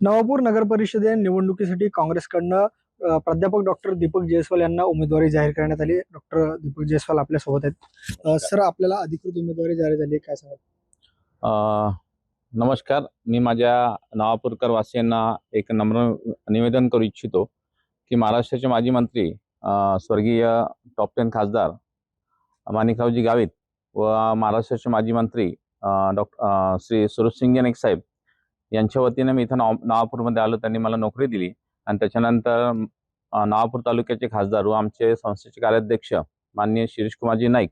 नवापूर नगर परिषदे निवडणुकीसाठी काँग्रेसकडनं प्राध्यापक डॉक्टर दीपक जयस्वाल यांना उमेदवारी जाहीर करण्यात आली. डॉक्टर दीपक जयस्वाल आपल्यासोबत आहेत. सर आपल्याला अधिकृत उमेदवारी जाहीर झाली आहे. काय सांगा नमस्कार. मी माझ्या नवापूरकर वासियांना एक नम्र निवेदन करू इच्छितो की महाराष्ट्राचे माजी मंत्री स्वर्गीय टॉप टेन खासदार माणिकरावजी गावित व महाराष्ट्राचे माजी मंत्री डॉक्टर श्री सुरेश सिंग साहेब यांच्या वतीनं मी इथं नाव नवापूरमध्ये आलो. त्यांनी मला नोकरी दिली. आणि त्याच्यानंतर अ, नवापूर तालुक्याचे खासदार व आमचे संस्थेचे कार्याध्यक्ष माननीय शिरीष कुमारजी नाईक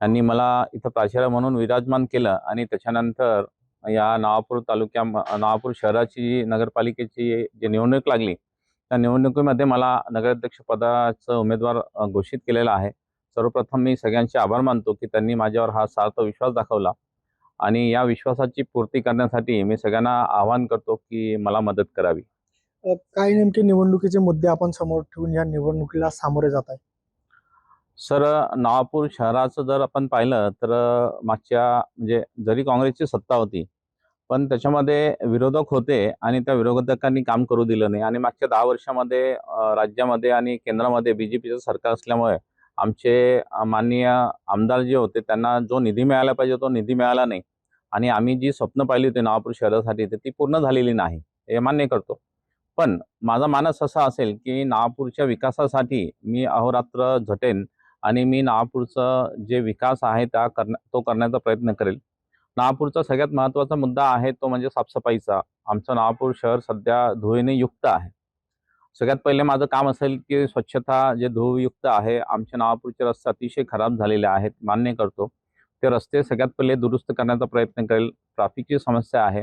यांनी मला इथं प्राचार्य म्हणून विराजमान केलं. आणि त्याच्यानंतर या नवापूर तालुक्या नवापूर शहराची नगरपालिकेची जी निवडणूक लागली त्या निवडणुकीमध्ये मला नगराध्यक्ष पदाचं उमेदवार घोषित केलेला आहे. सर्वप्रथम मी सगळ्यांचे आभार मानतो की त्यांनी माझ्यावर हा सार्थ विश्वास दाखवला. आणि या विश्वासाची पूर्ती करण्यासाठी मी सगळ्यांना आवाहन करतो की मला मदत करावी. काय नेमके निवडणुकीचे मुद्दे आपण समोर ठेवून या निवडणुकीला सामोरे जात आहे. सर नवापूर शहराचं जर आपण पाहिलं तर मागच्या म्हणजे जरी काँग्रेसची सत्ता होती पण त्याच्यामध्ये विरोधक होते आणि त्या विरोधकांनी काम करू दिलं नाही. आणि मागच्या दहा वर्षामध्ये राज्यामध्ये आणि केंद्रामध्ये बी जे पीचं सरकार असल्यामुळे आमचे माननीय आमदार जे होते त्यांना जो निधी मिळाला पाहिजे तो निधी मिळाला नाही. आणि आम्ही जी स्वप्न पाहिली होती नागपूर शहरासाठी ती पूर्ण झालेली नाही. हे मान्य करतो. पण माझा मानस असा असेल की नागपूरच्या विकासासाठी मी अहोरात्र झटेन आणि मी नागपूरचं जे विकास आहे त्या करण्या तो करण्याचा प्रयत्न करेल. नागपूरचा सगळ्यात महत्त्वाचा मुद्दा आहे तो म्हणजे साफसफाईचा. आमचं नागपूर शहर सध्या धुळीने युक्त आहे. सगळ्यात पहिले माझं काम असेल की स्वच्छता जे धूळयुक्त आहे आमच्या नावापूरचे रस्ते अतिशय खराब झालेले आहेत मान्य करतो. ते रस्ते सगळ्यात पहिले दुरुस्त करण्याचा प्रयत्न करेल. ट्रॅफिकची समस्या आहे.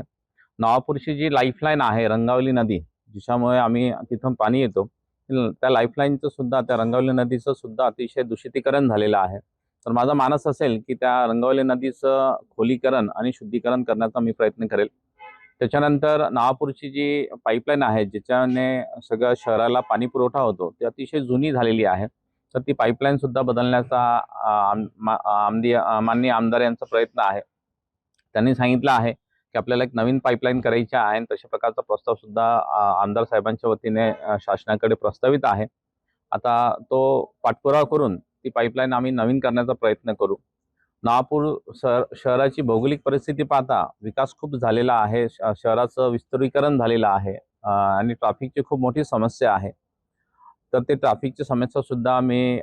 नवापूरची जी लाईफलाईन आहे रंगावली नदी जिच्यामुळे आम्ही तिथून पाणी येतो त्या लाईफलाईनचं सुद्धा त्या रंगावली नदीचं सुद्धा अतिशय दूषितीकरण झालेलं आहे. तर माझा मानस असेल की त्या रंगावली नदीचं खोलीकरण आणि शुद्धीकरण करण्याचा मी प्रयत्न करेल. त्याच्यानंतर नावापूरची जी पाईपलाईन आहे ज्याच्याने सगळ्या शहराला पाणी पुरवठा होतो ती अतिशय जुनी झालेली आहे. तर ती पाईपलाईन सुद्धा बदलण्याचा आम- मा- आमदी मान्य माननीय आमदार यांचा प्रयत्न आहे. त्यांनी सांगितलं आहे की आपल्याला एक नवीन पाईपलाईन करायची आहे आणि तशा प्रकारचा प्रस्ताव सुद्धा आमदार साहेबांच्या वतीने शासनाकडे प्रस्तावित आहे. आता तो पाठपुरावा करून ती पाईपलाईन आम्ही नवीन करण्याचा प्रयत्न करू. नागपूर शहर शहराची भौगोलिक परिस्थिती पाहता विकास खूप झालेला आहे. श- शहराचं विस्तरीकरण झालेलं आहे. आणि ट्रॅफिकची खूप मोठी समस्या आहे. तर ते ट्रॅफिकची समस्या सुद्धा मी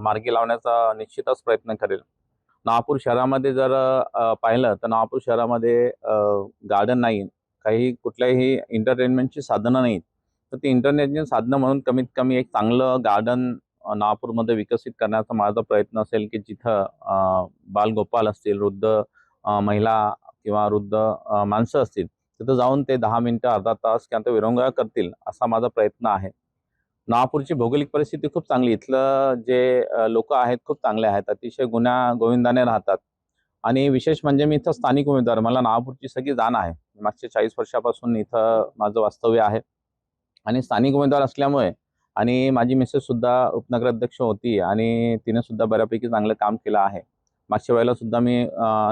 मार्गी लावण्याचा निश्चितच प्रयत्न करेल. नागपूर शहरामध्ये जर पाहिलं तर नागपूर शहरामध्ये गार्डन नाही. काही कुठल्याही एंटरटेनमेंटची साधनं नाहीत. तर ती इंटरनेटची साधनं म्हणून कमीत कमी एक चांगलं गार्डन नागपूरमध्ये विकसित करण्याचा माझा प्रयत्न असेल की जिथं बालगोपाल असतील वृद्ध महिला किंवा वृद्ध माणसं असतील तिथं जाऊन ते दहा मिनटं अर्धा तास किंवा ते विरंगुळा करतील असा माझा प्रयत्न आहे. नागपूरची भौगोलिक परिस्थिती खूप चांगली इथलं जे लोक आहेत खूप चांगले आहेत अतिशय गुन्हा गोविंदाने राहतात. आणि विशेष म्हणजे मी इथं स्थानिक उमेदवार मला नागपूरची सगळी जाण आहे. मागच्या चाळीस वर्षापासून इथं माझं वास्तव्य आहे. आणि स्थानिक उमेदवार असल्यामुळे आणि माझी मिसेससुद्धा उपनगराध्यक्ष होती आणि तिने सुद्धा बऱ्यापैकी चांगलं काम केलं आहे. मागच्या वेळेला सुद्धा मी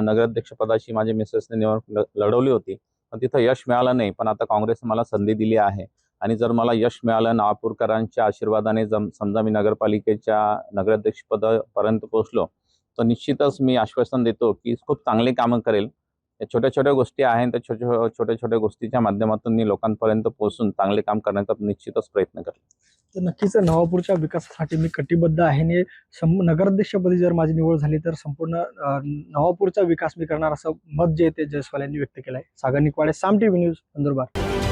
नगराध्यक्षपदाशी माझ्या मिसेसने निवडणूक ल- लढवली होती. पण तिथं यश मिळालं नाही. पण आता काँग्रेसने मला संधी दिली आहे. आणि जर मला यश मिळालं नागपूरकरांच्या आशीर्वादाने जम समजा मी नगरपालिकेच्या नगराध्यक्षपदापर्यंत पोहोचलो तर निश्चितच मी आश्वासन देतो की खूप चांगले कामं करेल. या छोट्या छोट्या गोष्टी आहेत त्या छोट्या छोट्या छोट्या गोष्टीच्या माध्यमातून मी लोकांपर्यंत पोहोचून चांगले काम करण्याचा निश्चितच प्रयत्न करेल. तर नक्कीच नवापूरच्या विकासासाठी मी कटिबद्ध आहे आणि सं नगराध्यक्षपदी जर माझी निवड झाली तर संपूर्ण नवापूरचा विकास मी करणार असं मत जे ते जयस्वाल यांनी व्यक्त केलं आहे सागर निकवाडे साम टीव्ही न्यूज नंदुरबार.